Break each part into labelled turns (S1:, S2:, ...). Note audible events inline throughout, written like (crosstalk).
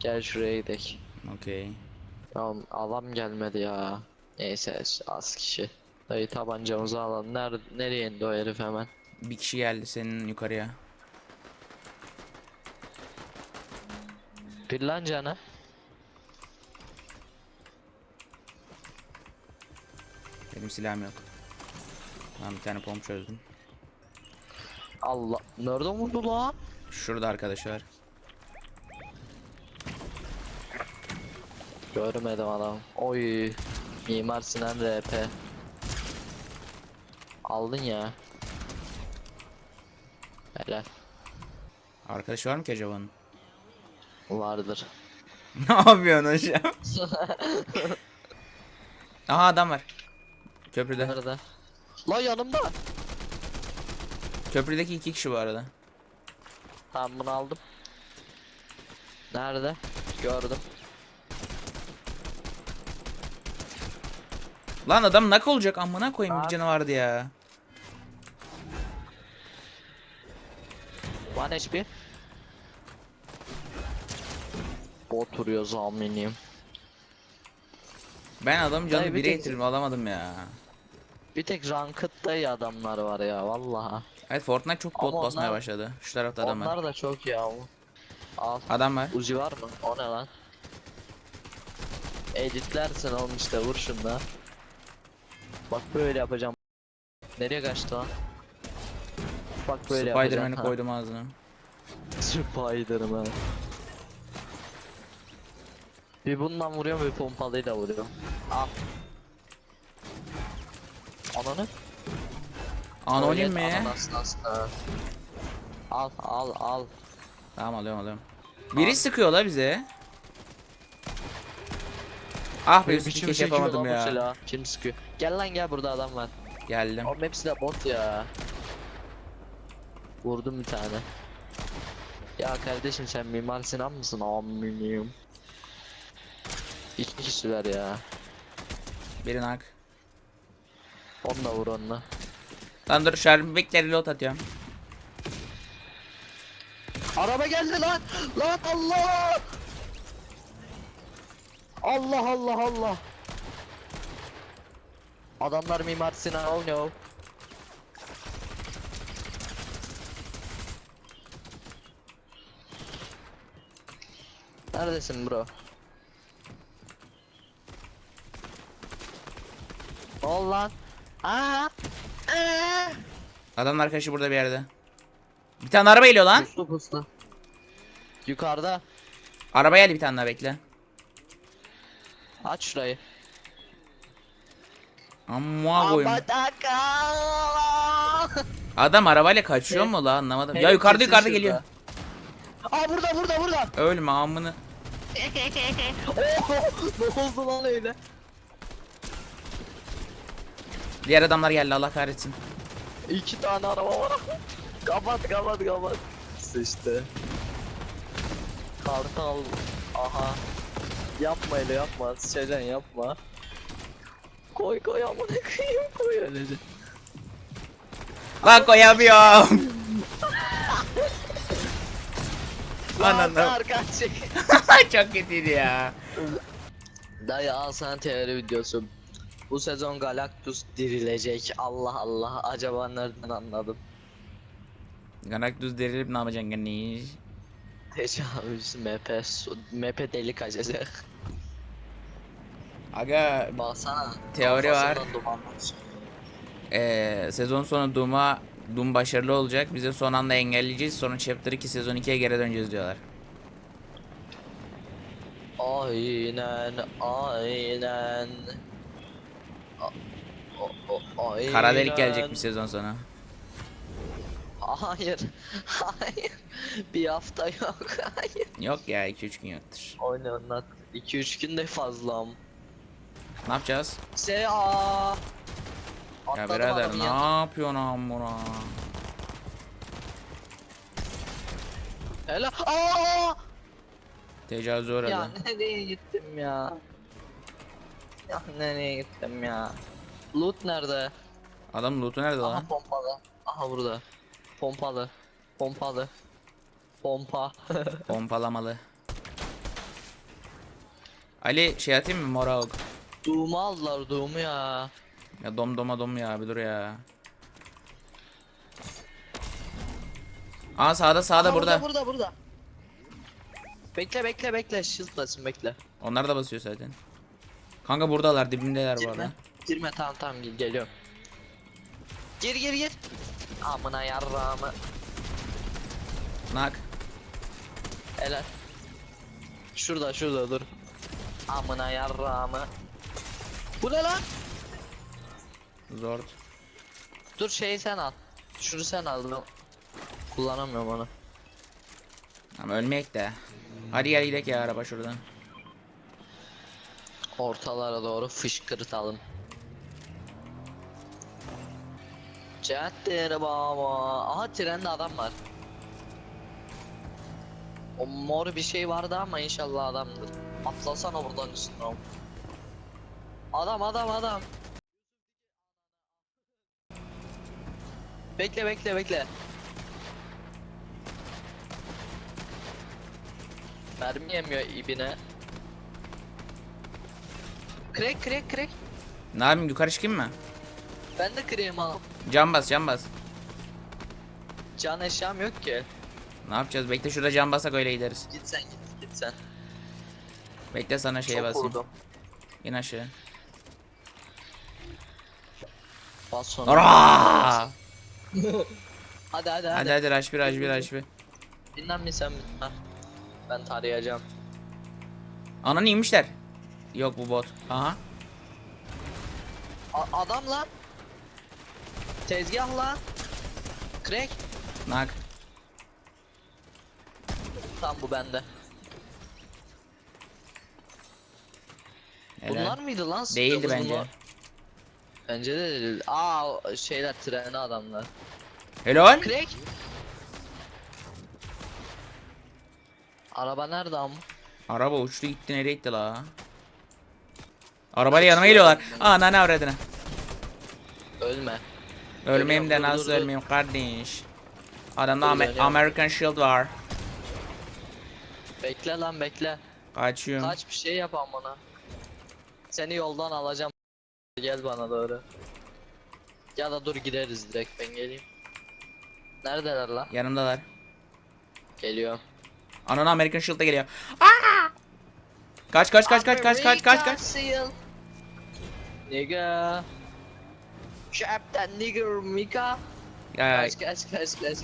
S1: Gel şuraya gidelim.
S2: Okey.
S1: Ya adam gelmedi ya. Neyse az kişi. Dayı tabancamızı alalım. Nerede, nereye indi o herif hemen?
S2: Bir kişi geldi senin yukarıya.
S1: Bir lan canı.
S2: Benim silahım yok. Tamam bir tane pomp çözdüm.
S1: Allah. Nereden vurdu lan?
S2: Şurada arkadaşlar.
S1: Görmedim adam. Oy. Mimar Sinan RP. Aldın ya. Helal.
S2: Arkadaş var mı ki acaba onun?
S1: Vardır. (laughs)
S2: ne yapıyorsun hocam? (laughs) Aha adam var. Köprüde.
S1: Nerede? Lan yanımda.
S2: Köprüdeki iki kişi bu arada.
S1: Tamam bunu aldım. Nerede? Gördüm.
S2: Lan adam nak olacak amına koyayım bir
S1: Abi.
S2: canı vardı ya.
S1: One HP. Bot vuruyor.
S2: Ben adamın canı
S1: Dayı bir
S2: bire
S1: tek-
S2: getirdim alamadım ya.
S1: Bir tek ranked'da iyi adamlar var ya vallahi.
S2: Evet Fortnite çok bot
S1: Ama
S2: basmaya
S1: onlar-
S2: başladı. Şu tarafta adam var.
S1: Onlar da çok ya. Al.
S2: Adam var.
S1: Uzi var mı? O ne lan? Editlersin oğlum işte vur şunda. Bak böyle yapacağım. Nereye kaçtı lan? Bak böyle yapacağım.
S2: Spiderman'i koydum ağzına.
S1: Spiderman. Bir bundan vuruyorum bir pompalıyla vuruyorum. Al. Ananı?
S2: Anonim mi?
S1: Al al al.
S2: Tamam alıyorum alıyorum. Biri sıkıyor la bize. Ah be üstü
S1: biçim
S2: keş
S1: çekiyor
S2: yapamadım
S1: lan bu
S2: ya.
S1: silah? Kim sıkıyor? Gel lan gel burada adam var.
S2: Geldim.
S1: Oğlum hepsi de bot ya. Vurdum bir tane. Ya kardeşim sen Mimar Sinan mısın? Aminim. İki kişiler ya.
S2: Biri nak.
S1: Onu da vur onunla.
S2: Lan dur şarjımı bekle reload atıyorum.
S1: Araba geldi lan! Lan Allah! Allah Allah Allah! Adamlar Mimar Sinan oh no. Neredesin bro? Ol lan. Aa! Aa!
S2: Adamın arkadaşı burada bir yerde. Bir tane araba geliyor lan.
S1: Puslu puslu. Yukarıda.
S2: Araba geldi bir tane daha bekle.
S1: Aç şurayı.
S2: Amma koyayım. Adam arabayla kaçıyor mu la anlamadım. Ya yukarıda yukarıda geliyor.
S1: Aa burada burada burada.
S2: Ölme amını. (laughs)
S1: Ne oldu lan öyle?
S2: Diğer adamlar geldi Allah kahretsin.
S1: İki tane araba var. (laughs) kapat kapat kapat. Sıçtı. Kartal. Aha. Yapma öyle yapma. Sıçacaksın yapma. Koy koy amına koyayım koy öylece.
S2: Lan koyamıyorum. (laughs) Ananı.
S1: arkan çek. (laughs)
S2: Çok kötüydü ya.
S1: Dayı al sana teori videosu. Bu sezon Galactus dirilecek. Allah Allah. Acaba nereden anladım?
S2: Galactus derilip ne yapacaksın?
S1: Tecavüz MP, su- MP delik açacak.
S2: Aga
S1: Baksana.
S2: Teori var.
S1: kafasından dumanlar çıkıyor.
S2: eee, sezon sonu Doom'a Doom başarılı olacak. Biz de son anda engelleyeceğiz. Sonra Chapter 2 sezon 2'ye geri döneceğiz diyorlar.
S1: Aynen, aynen. A- o- o- aynen.
S2: Kara delik gelecek bir sezon sonu.
S1: Hayır, (laughs) hayır. (laughs) Bir hafta yok, (laughs) hayır.
S2: Yok ya 2-3 gün yoktur.
S1: Oynanat. 2-3 gün de fazlam.
S2: Ne yapacağız?
S1: Se a.
S2: Ya
S1: Atladım
S2: birader
S1: adamın
S2: ne
S1: yanına.
S2: yapıyorsun amına?
S1: Hele aa!
S2: Tecavüze
S1: Ya
S2: uğradı.
S1: nereye gittim ya? Ya nereye gittim ya? Loot nerede?
S2: Adam loot'u nerede
S1: Aha
S2: lan?
S1: pompalı. Aha burada. Pompalı. Pompalı. Pompa. (laughs)
S2: Pompalamalı. Ali şey atayım mı Morag?
S1: Doğumu aldılar doğumu ya.
S2: Ya dom doma dom ya bir dur ya. Aa sağda sağda
S1: Aha,
S2: burada.
S1: Burada burada. Bekle bekle bekle. Shield basın bekle.
S2: Onlar da basıyor zaten. Kanka buradalar dibimdeler bu
S1: Girme.
S2: arada.
S1: Girme tamam tamam gel geliyorum. Gir gir gir. Amına yarrağımı.
S2: Nak.
S1: Helal. Şurada şurada dur. Amına yarrağımı. Bu ne lan?
S2: Zor.
S1: Dur şeyi sen al. Şunu sen al ben kullanamıyorum onu.
S2: Ama ölmeyek de. Hadi gel gidelim ya araba şuradan.
S1: Ortalara doğru fışkırtalım. Cadde baba. Aha trende adam var. O mor bir şey vardı ama inşallah adamdır. Atlasana buradan üstüne. oğlum. Adam adam adam. Bekle bekle bekle. Mermi yemiyor ibine. Crack crack crack.
S2: Ne yapayım yukarı çıkayım mı?
S1: Ben de krem al.
S2: Cam bas cam bas.
S1: Can eşyam yok ki.
S2: Ne yapacağız? Bekle şurada cam basak öyle gideriz.
S1: Git sen git git sen.
S2: Bekle sana şeye
S1: Çok
S2: basayım.
S1: vurdum.
S2: İn aşağı.
S1: Bas sonra.
S2: Ara! (laughs)
S1: Hadi hadi hadi.
S2: Hadi hadi rush bir rush bir rush bir.
S1: Dinlen mi sen? Heh. Ben tarayacağım.
S2: Ananı inmişler. Yok bu bot. Aha.
S1: A- adam lan. Tezgah lan. Crack.
S2: Nak.
S1: Tam bu bende.
S2: Helal.
S1: Bunlar mıydı lan?
S2: Değildi bence.
S1: Bence de değil. Aa şeyler treni adamlar.
S2: Helal.
S1: Crack. Araba nerede am?
S2: Araba uçtu gitti nereye gitti la? Arabayla yanıma geliyorlar. Ana ne avradına.
S1: Ölme.
S2: Ölmeyeyim de nasıl ölmeyeyim kardeş. Adamda Amer-. American Shield var.
S1: Bekle lan bekle.
S2: Kaçıyorum.
S1: Kaç bir şey yap bana. Seni yoldan alacağım. Gel bana doğru. Ya da dur gideriz direkt ben geleyim. Neredeler lan?
S2: Yanımdalar.
S1: Geliyorum.
S2: Ananı American Shield'da geliyor. Aa! Kaç kaç kaç kaç kaç kaç kaç kaç.
S1: Nigga. Captain nigger Mika.
S2: Ya
S1: Kaç kaç kaç kaç.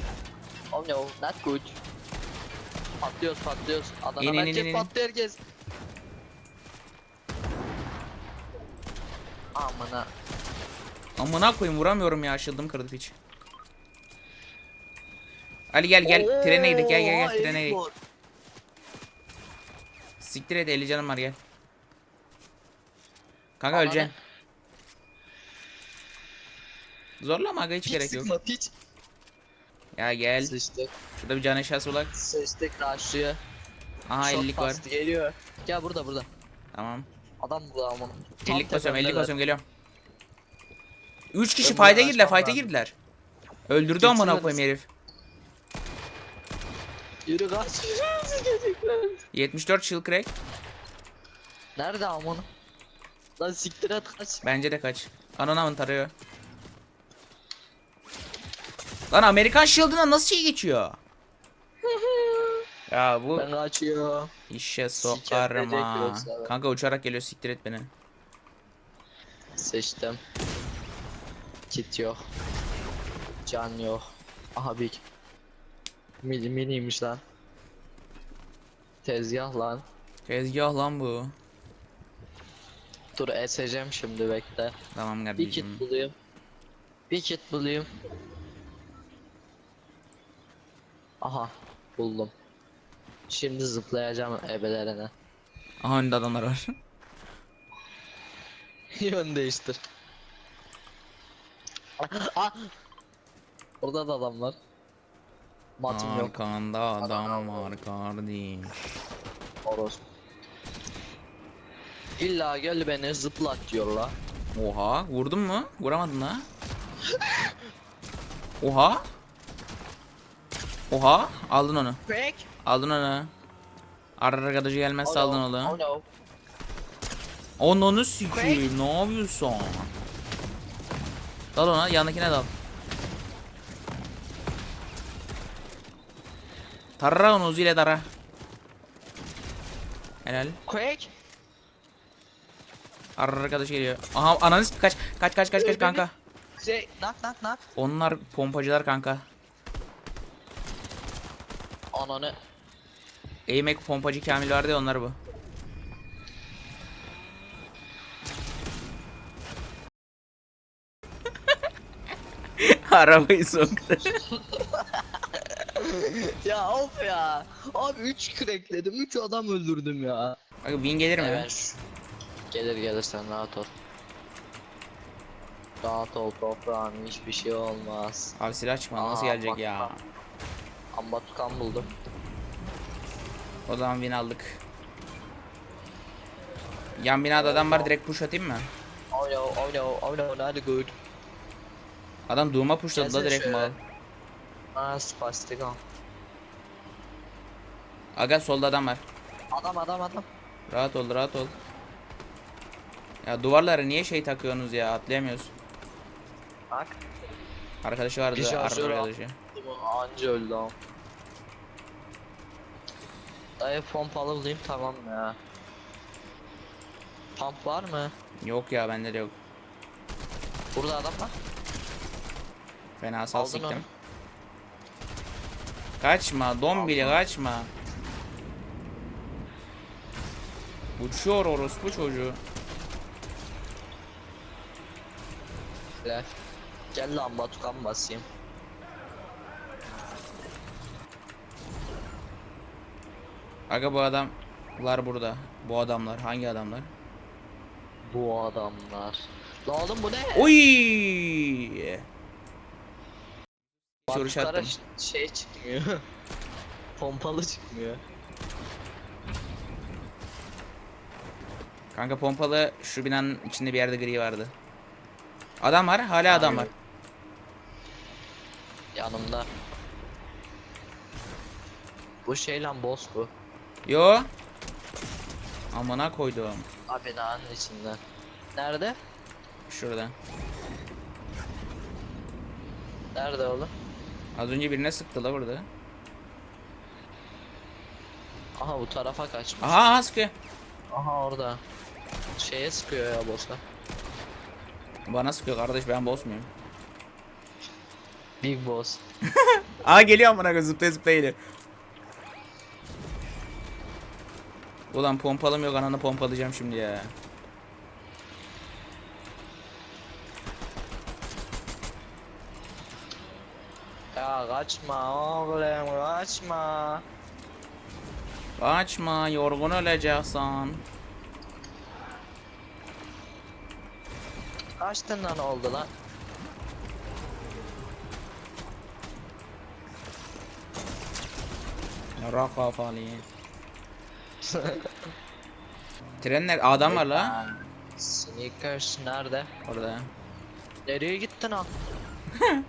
S1: Oh no, not good. Patlıyoruz patlıyoruz. Adana
S2: İn, in,
S1: merkez
S2: in, in.
S1: patlıyor herkes. Amına.
S2: amına koyayım vuramıyorum ya shield'ım kırdı hiç. Ali gel gel trene gidelim gel gel
S1: Oo,
S2: gel trene gidelim. Siktir et 50 canım var gel. Kanka
S1: Bana
S2: öleceksin. Zorlama aga hiç
S1: Piç
S2: gerek yok.
S1: sıkma piç.
S2: Ya gel.
S1: Sıçtık.
S2: Şurada bir can eşyası bulak.
S1: Sıçtık karşıya.
S2: Aha
S1: Shot
S2: 50'lik var.
S1: bastı, Geliyor. Gel burada burada.
S2: Tamam.
S1: Adam burada ama. Tam
S2: 50'lik basıyorum 50'lik
S1: tepemdeler.
S2: basıyorum geliyorum. 3 kişi
S1: Ben
S2: fayda
S1: bunu
S2: girdiler
S1: açmam
S2: fayda
S1: lazım.
S2: girdiler. Öldürdü amına
S1: Getirmediniz.
S2: koyayım herif.
S1: Yürü kaç.
S2: 74 shield crack.
S1: Nerede amına? Lan siktir et kaç.
S2: Bence de kaç. Ananamın tarıyor. Lan Amerikan Shield'ına nasıl şey geçiyor? (laughs) ya bu
S1: Ben kaçıyorum.
S2: işe sokarım ha.
S1: yoksa.
S2: Kanka uçarak geliyor siktir et beni.
S1: Seçtim. Kit yok. Can yok. Aha big. Mini miniymiş lan. Tezgah lan.
S2: Tezgah lan bu.
S1: Dur eseceğim şimdi bekle.
S2: Tamam
S1: Bir
S2: kardeşim.
S1: kit bulayım. Bir kit bulayım. Aha buldum. Şimdi zıplayacağım ebelerine.
S2: Aha önünde adamlar var. (laughs) (laughs)
S1: Yön değiştir. ah! Orada da adam var. Matım yok.
S2: Arkanda adam var kardeş.
S1: Oros. İlla gel beni zıplat diyorlar.
S2: Oha vurdun mu? Vuramadın ha. Oha. Oha aldın onu.
S1: Crack.
S2: Aldın onu. Arkadaşı gelmezse aldın
S1: Oh
S2: onu.
S1: no.
S2: Ananı sikeyim ne yapıyorsun? Dal ona yanındakine dal. Tarra onu Uzi ile tara. Helal.
S1: Quake.
S2: Arkadaş geliyor. Aha ananı s- kaç kaç kaç kaç kaç kanka.
S1: Şey, nak nak nak.
S2: Onlar pompacılar kanka.
S1: Ananı.
S2: Eğmek pompacı Kamil vardı ya onlar bu. (laughs) Arabayı soktu. (laughs)
S1: ya of ya. Abi 3 crackledim. 3 adam öldürdüm ya.
S2: Bak win gelir mi?
S1: Evet. Gelir gelir sen rahat ol. Rahat ol toprağım hiçbir şey olmaz.
S2: Abi silah çıkmadı nasıl
S1: Aa,
S2: gelecek
S1: bak,
S2: ya?
S1: bak. Ambatukan buldum.
S2: O zaman win aldık. Yan binada adam var direkt push atayım mı?
S1: Oh no, oh no, oh no, not good.
S2: Adam Doom'a pushladı da
S1: Gelsene
S2: direkt
S1: şöyle.
S2: mal.
S1: Aa spastik al.
S2: Aga solda adam var.
S1: Adam adam adam.
S2: Rahat ol rahat ol. Ya duvarlara niye şey takıyorsunuz ya atlayamıyoruz.
S1: Bak.
S2: Arkadaşı vardı
S1: Bir şarjör al.
S2: arkadaşı.
S1: Anca öldü ama. Dayı pompalı bulayım tamam ya. Pump var mı?
S2: Yok ya bende de yok.
S1: Burada adam var.
S2: Fena sal
S1: Aldın
S2: siktim.
S1: onu.
S2: Kaçma don bile kaçma. Uçuyor orospu çocuğu.
S1: Gel lan Batukan basayım.
S2: Aga bu adamlar burada. Bu adamlar hangi adamlar?
S1: Bu adamlar. La oğlum bu ne?
S2: Oy! Soruş attım.
S1: şey çıkmıyor. (laughs) Pompalı çıkmıyor.
S2: Kanka pompalı şu binanın içinde bir yerde gri vardı. Adam var, hala adam var.
S1: Yanımda. Bu şey lan boss bu.
S2: Yo. Amına koydum.
S1: Abi binanın içinde. Nerede?
S2: Şurada.
S1: Nerede oğlum?
S2: Az önce birine sıktı la burada.
S1: Aha bu tarafa kaçmış.
S2: Aha, aha sıkıyor.
S1: Aha orada. Şeye sıkıyor ya boss'a.
S2: Bana sıkıyor kardeş ben boss muyum?
S1: Big boss. (laughs)
S2: Aa geliyor amına koyayım zıplaya zıplaya geliyor. Ulan pompalım yok ananı pompalayacağım şimdi ya.
S1: Ya kaçma oğlum kaçma.
S2: Kaçma yorgun öleceksin.
S1: Kaçtın lan oldu lan.
S2: Yara kafalı. (laughs) Trenler adam var la.
S1: Sneakers nerede?
S2: Orada.
S1: Nereye gittin lan? (laughs)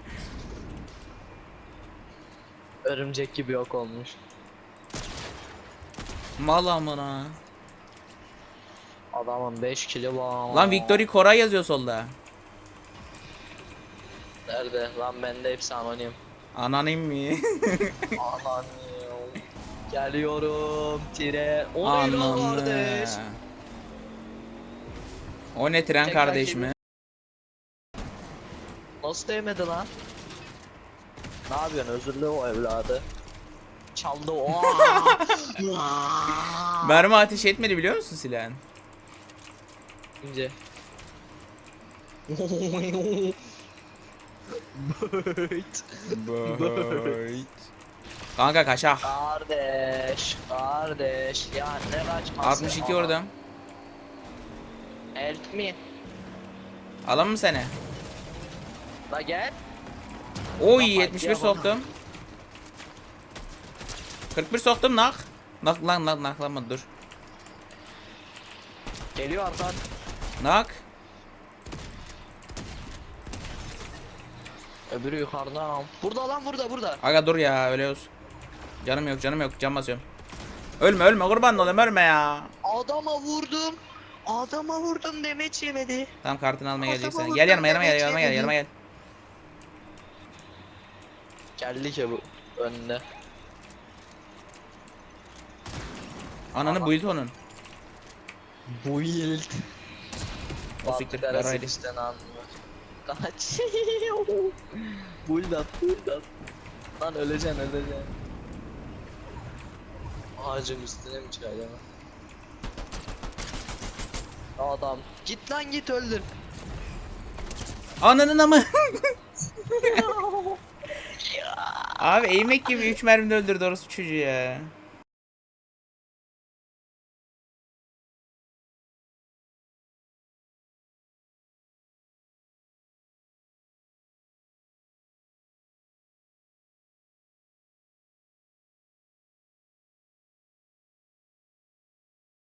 S1: Örümcek gibi yok olmuş.
S2: Mal amına.
S1: Adamın 5 kilo var.
S2: Lan Victory Koray yazıyor solda.
S1: Nerede? Lan bende hepsi anonim.
S2: Anonim mi? (laughs)
S1: Anonim. Geliyorum tire. O ne lan kardeş?
S2: O ne tren
S1: Tek
S2: kardeş mi?
S1: Nasıl değmedi lan? Ne yapıyorsun özürlü o evladı. Çaldı o. (laughs)
S2: Mermi ateş etmedi biliyor musun silahın?
S1: İnce. Böğüt. (laughs)
S2: Kanka kaçak.
S1: Kardeş, kardeş. Ya ne kaçması?
S2: 62
S1: Aha.
S2: orada.
S1: Help me.
S2: Alalım mı seni?
S1: La gel.
S2: Oy
S1: Kapat,
S2: 71
S1: yapalım.
S2: soktum. 41 soktum nak. Nak lan nak naklama dur.
S1: Geliyor arkan.
S2: Nak.
S1: Öbürü yukarıdan. Burada lan burada burada.
S2: Aga dur ya öyle olsun. Canım yok canım yok can basıyorum. Ölme ölme kurban olayım ölme ya.
S1: Adama vurdum. Adama vurdum demeç yemedi.
S2: Tamam kartını almaya
S1: Adama
S2: gelecek sen.
S1: vurdum
S2: Gel yanıma yanıma gel
S1: demek
S2: yanıma gel
S1: yemedi.
S2: yanıma gel.
S1: Geldi ki bu önüne.
S2: Ananı build onun.
S1: Bu yıl.
S2: O siktir, ver haydi.
S1: işte. Kaç. (laughs) Build at, build at. Lan öleceksin, öleceksin. Ağacın üstüne mi çıkar ya? Adam. Git lan git öldür.
S2: Ananın ama. (laughs) (laughs) Abi eğmek gibi 3 mermide öldürdü orası çocuğu ya.